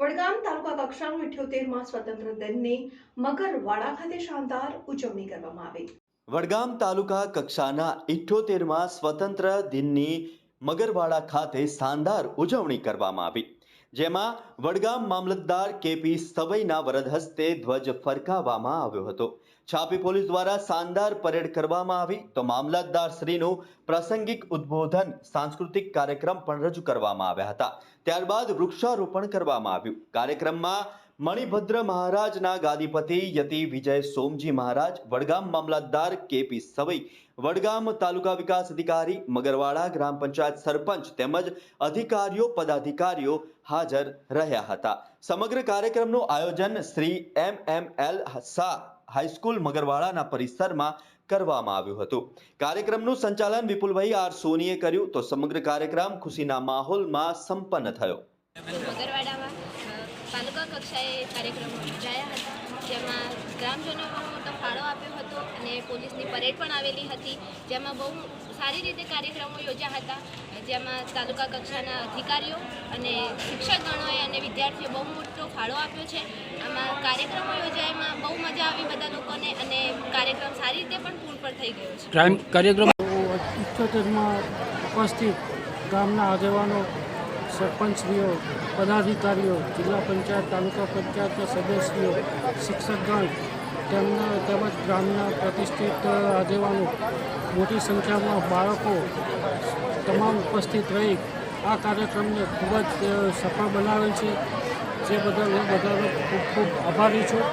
વડગામ તાલુકા કક્ષાનું ઇઠ્યોતેરમાં સ્વતંત્ર દિનની મગરવાડા ખાતે શાનદાર ઉજવણી કરવામાં આવી. વડગામ તાલુકા કક્ષાના ઇઠ્યોતેરમાં સ્વતંત્ર દિનની મગરવાડા ખાતે શાનદાર ઉજવણી કરવામાં આવી. જેમાં વડગામ મામલતદાર કેપી સવઈના વરદ હસ્તે ધ્વજ ફરકાવવામાં આવ્યો હતો. છાપી પોલીસ દ્વારા શાનદાર પરેડ કરવામાં આવી તો મામલતદાર શ્રીનું પ્રાસંગિક ઉદ્બોધન, સાંસ્કૃતિક કાર્યક્રમ પણ રજૂ કરવામાં આવ્યા હતા. ત્યારબાદ વૃક્ષારોપણ કરવામાં આવ્યું. કાર્યક્રમમાં મણિભદ્ર મહારાજના ગાદીપતિ યતિ વિજય સોમજી મહારાજ, વડગામ મામલતદાર કેપી સવઈ, વડગામ તાલુકા વિકાસ અધિકારી, મગરવાડા ગ્રામ પંચાયત સરપંચ તેમજ અધિકારીઓ, પદાધિકારીઓ હાજર રહ્યા હતા. સમગ્ર કાર્યક્રમનું આયોજન Shri M M L Shah high school મગરવાડાના પરિસરમાં કરવામાં આવ્યું હતું. કાર્યક્રમનું સંચાલન વિપુલભાઈ આર સોનીએ કર્યું તો સમગ્ર કાર્યક્રમ ખુશીના માહોલમાં સંપન્ન થયો. તાલુકા કક્ષાએ કાર્યક્રમો યોજાયા હતા. જેમાં ગ્રામજનોએ બહુ મોટો ફાળો આપ્યો હતો અને પોલીસની પરેડ પણ આવેલી હતી. જેમાં બહુ સારી રીતે કાર્યક્રમો યોજ્યા હતા. જેમાં તાલુકા કક્ષાના અધિકારીઓ અને શિક્ષકગણોએ અને વિદ્યાર્થીઓ બહુ મોટો ફાળો આપ્યો છે. આમાં કાર્યક્રમો યોજાયમાં બહુ મજા આવી બધા લોકોને અને કાર્યક્રમ સારી રીતે પણ પૂર્ણ પણ થઈ ગયો છે. કાર્યક્રમ ઇઠ્યોતેરમાં ઉપસ્થિત ગામના આગેવાનો સરપંચશ્રીઓ, પદાધિકારીઓ, જિલ્લા પંચાયત, તાલુકા પંચાયતના સદસ્યો શિક્ષકગણ, તેમના તેમજ ગ્રામના પ્રતિષ્ઠિત આગેવાનો, મોટી સંખ્યામાં બાળકો તમામ ઉપસ્થિત રહી આ કાર્યક્રમને ખૂબ જ સફળ બનાવેલ છે. જે બદલ હું બધાનો ખૂબ ખૂબ આભારી છું.